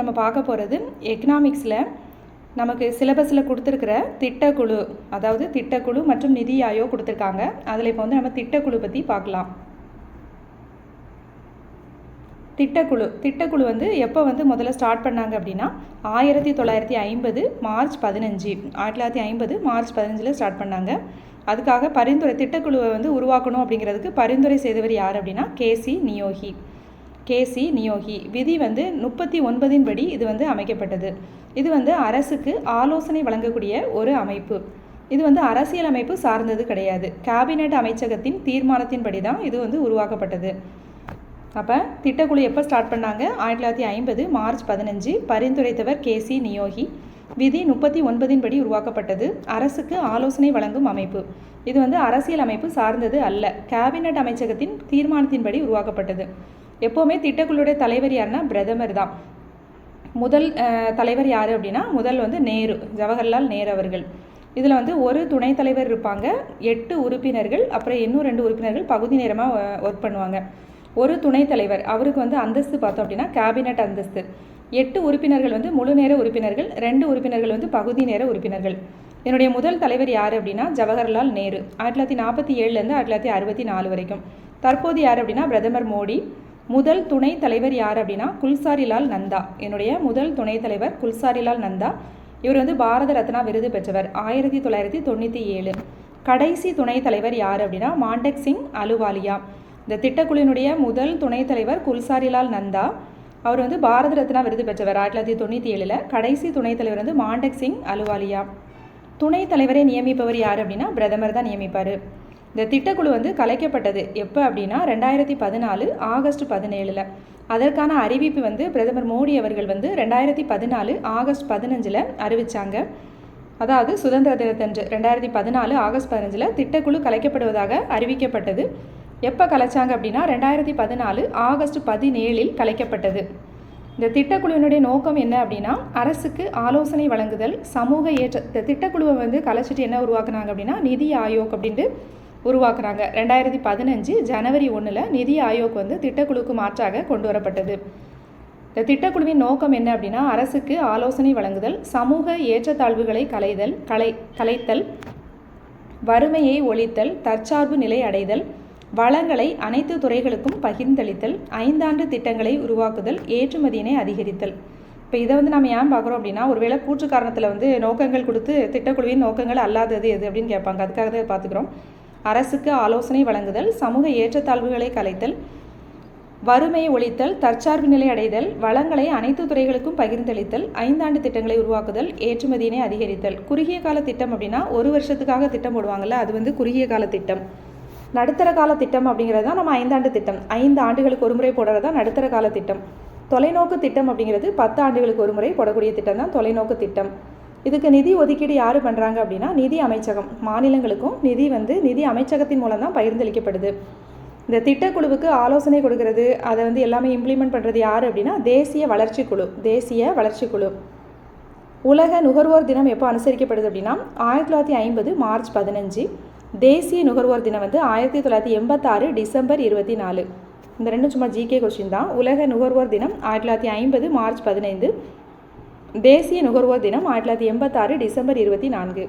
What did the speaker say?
நம்ம பார்க்க போகிறது எக்கனாமிக்ஸில் நமக்கு சிலபஸில் கொடுத்துருக்கிற திட்டக்குழு அதாவது திட்டக்குழு மற்றும் நிதி ஆயோக் கொடுத்துருக்காங்க. அதில் இப்போ வந்து நம்ம திட்டக்குழு பற்றி பார்க்கலாம். திட்டக்குழு திட்டக்குழு வந்து எப்போ வந்து முதல்ல ஸ்டார்ட் பண்ணாங்க அப்படின்னா ஆயிரத்தி தொள்ளாயிரத்தி ஐம்பது மார்ச் பதினஞ்சு ஆயிரத்தி தொள்ளாயிரத்தி ஐம்பது மார்ச் பதினஞ்சில் ஸ்டார்ட் பண்ணாங்க. அதுக்காக பரிந்துரை திட்டக்குழுவை வந்து உருவாக்கணும் அப்படிங்கிறதுக்கு பரிந்துரை செய்தவர் யார் அப்படின்னா கேசி நியோகி. கேசி நியோகி. விதி வந்து முப்பத்தி ஒன்பதின் படி இது வந்து அமைக்கப்பட்டது. இது வந்து அரசுக்கு ஆலோசனை வழங்கக்கூடிய ஒரு அமைப்பு. இது வந்து அரசியல் அமைப்பு சார்ந்தது கிடையாது. கேபினட் அமைச்சகத்தின் தீர்மானத்தின்படி தான் இது வந்து உருவாக்கப்பட்டது. அப்போ திட்டக்குழு எப்போ ஸ்டார்ட் பண்ணாங்க? ஆயிரத்தி தொள்ளாயிரத்தி ஐம்பது மார்ச் பதினஞ்சு பரிந்துரைத்தவர் கேசி நியோகி. விதி முப்பத்தி ஒன்பதின் படி உருவாக்கப்பட்டது. அரசுக்கு ஆலோசனை வழங்கும் அமைப்பு. இது வந்து அரசியல் அமைப்பு சார்ந்தது அல்ல. கேபினட் அமைச்சகத்தின் தீர்மானத்தின்படி உருவாக்கப்பட்டது. எப்போவுமே திட்டக்குழுடைய தலைவர் யாருன்னா பிரதமர் தான். முதல் தலைவர் யார் அப்படின்னா முதல் வந்து நேரு ஜவஹர்லால் நேரு அவர்கள். இதில் வந்து ஒரு துணைத் தலைவர் இருப்பாங்க எட்டு உறுப்பினர்கள் அப்புறம் இன்னும் ரெண்டு உறுப்பினர்கள் பகுதி நேரமாக ஒர்க் பண்ணுவாங்க. ஒரு துணைத் தலைவர் அவருக்கு வந்து அந்தஸ்து பார்த்தோம் அப்படின்னா கேபினட் அந்தஸ்து. எட்டு உறுப்பினர்கள் வந்து முழு நேர உறுப்பினர்கள் ரெண்டு உறுப்பினர்கள் வந்து பகுதி நேர உறுப்பினர்கள். என்னுடைய முதல் தலைவர் யார் அப்படின்னா ஜவஹர்லால் நேரு. ஆயிரத்தி தொள்ளாயிரத்தி நாற்பத்தி ஏழுலேருந்து ஆயிரத்தி தொள்ளாயிரத்தி அறுபத்தி நாலு வரைக்கும். தற்போது யார் அப்படின்னா பிரதமர் மோடி. முதல் துணைத் தலைவர் யார் அப்படின்னா குல்சாரிலால் நந்தா. என்னுடைய முதல் துணைத் தலைவர் குல்சாரிலால் நந்தா. இவர் வந்து பாரத ரத்னா விருது பெற்றவர். ஆயிரத்தி தொள்ளாயிரத்தி தொண்ணூற்றி ஏழு. கடைசி துணைத் தலைவர் யார் அப்படின்னா மாண்டக் சிங் அலுவாலியா. இந்த திட்டக்குழுவினுடைய முதல் துணைத் தலைவர் குல்சாரிலால் நந்தா. அவர் வந்து பாரத ரத்னா விருது பெற்றவர். ஆயிரத்தி தொள்ளாயிரத்தி தொண்ணூற்றி ஏழில் கடைசி துணைத் தலைவர் வந்து மாண்டக் சிங் அலுவாலியா. துணைத் தலைவரை நியமிப்பவர் யார் அப்படின்னா பிரதமர் தான் நியமிப்பார். இந்த திட்டக்குழு வந்து கலைக்கப்பட்டது. எப்போ அப்படின்னா ரெண்டாயிரத்தி பதினாலு ஆகஸ்ட் பதினேழில். அதற்கான அறிவிப்பு வந்து பிரதமர் மோடி அவர்கள் வந்து ரெண்டாயிரத்தி பதினாலு ஆகஸ்ட் பதினஞ்சில் அறிவித்தாங்க அதாவது சுதந்திர தினத்தன்று ரெண்டாயிரத்தி பதினாலு ஆகஸ்ட் பதினஞ்சில் திட்டக்குழு கலைக்கப்படுவதாக அறிவிக்கப்பட்டது. எப்போ கலைச்சாங்க அப்படின்னா ரெண்டாயிரத்தி பதினாலு ஆகஸ்ட் பதினேழில் கலைக்கப்பட்டது. இந்த திட்டக்குழுவினுடைய நோக்கம் என்ன அப்படின்னா அரசுக்கு ஆலோசனை வழங்குதல் சமூக ஏற்ற இந்த திட்டக்குழுவை வந்து கலைச்சிட்டு என்ன உருவாக்குனாங்க அப்படின்னா நிதி ஆயோக் அப்படின்ட்டு உருவாக்குறாங்க. ரெண்டாயிரத்தி பதினஞ்சு ஜனவரி ஒன்றில் நிதி ஆயோக் வந்து திட்டக்குழுவுக்கு மாற்றாக கொண்டு வரப்பட்டது இந்த திட்டக்குழுவின் நோக்கம் என்ன அப்படின்னா அரசுக்கு ஆலோசனை வழங்குதல் சமூக ஏற்றத்தாழ்வுகளை களைதல் கலை கலைத்தல் வறுமையை ஒழித்தல் தற்சார்பு நிலை அடைதல் வளங்களை அனைத்து துறைகளுக்கும் பகிர்ந்தளித்தல் ஐந்தாண்டு திட்டங்களை உருவாக்குதல் ஏற்றுமதியினை அதிகரித்தல். இப்போ இதை வந்து நம்ம ஏன் பார்க்குறோம் அப்படின்னா ஒருவேளை கூற்று காரணத்தில் வந்து நோக்கங்கள் கொடுத்து திட்டக்குழுவின் நோக்கங்கள் அல்லாதது எது அப்படின்னு கேட்பாங்க. அதுக்காக தான் பார்த்துக்கிறோம். அரசுக்கு ஆலோசனை வழங்குதல் சமூக ஏற்றத்தாழ்வுகளை கலைத்தல் வறுமையை ஒழித்தல் தற்சார்பு நிலை அடைதல் வளங்களை அனைத்து துறைகளுக்கும் பகிர்ந்தளித்தல் ஐந்தாண்டு திட்டங்களை உருவாக்குதல் ஏற்றுமதியினை அதிகரித்தல். குறுகிய கால திட்டம் அப்படின்னா ஒரு வருஷத்துக்காக திட்டம் போடுவாங்கள்ல அது வந்து குறுகிய கால திட்டம். நடுத்தர கால திட்டம் அப்படிங்கிறது தான் நம்ம ஐந்தாண்டு திட்டம். ஐந்து ஆண்டுகளுக்கு ஒரு முறை போடுறது தான் நடுத்தர கால திட்டம். தொலைநோக்கு திட்டம் அப்படிங்கிறது பத்து ஆண்டுகளுக்கு ஒரு முறை போடக்கூடிய திட்டம் தான் தொலைநோக்கு திட்டம். இதுக்கு நிதி ஒதுக்கீடு யார் பண்ணுறாங்க அப்படின்னா நிதி அமைச்சகம். மாநிலங்களுக்கும் நிதி வந்து நிதி அமைச்சகத்தின் மூலம் தான் பகிர்ந்தளிக்கப்படுது. இந்த திட்டக்குழுவுக்கு ஆலோசனை கொடுக்கறது அதை வந்து எல்லாமே இம்ப்ளிமெண்ட் பண்ணுறது யார் அப்படின்னா தேசிய வளர்ச்சி குழு தேசிய வளர்ச்சி குழு. உலக நுகர்வோர் தினம் எப்போ அனுசரிக்கப்படுது அப்படின்னா ஆயிரத்தி தொள்ளாயிரத்தி ஐம்பது மார்ச் பதினஞ்சு. தேசிய நுகர்வோர் தினம் வந்து ஆயிரத்தி தொள்ளாயிரத்தி எண்பத்தாறு டிசம்பர் இருபத்தி நாலு. இந்த ரெண்டும் சும்மா ஜிகே கொஸ்டின் தான். உலக நுகர்வோர் தினம் ஆயிரத்தி தொள்ளாயிரத்தி ஐம்பது மார்ச் பதினைந்து. தேசிய நுகர்வோர் தினம் ஆயிரத்தி தொள்ளாயிரத்தி எண்பத்தாறு டிசம்பர் இருபத்தி நான்கு.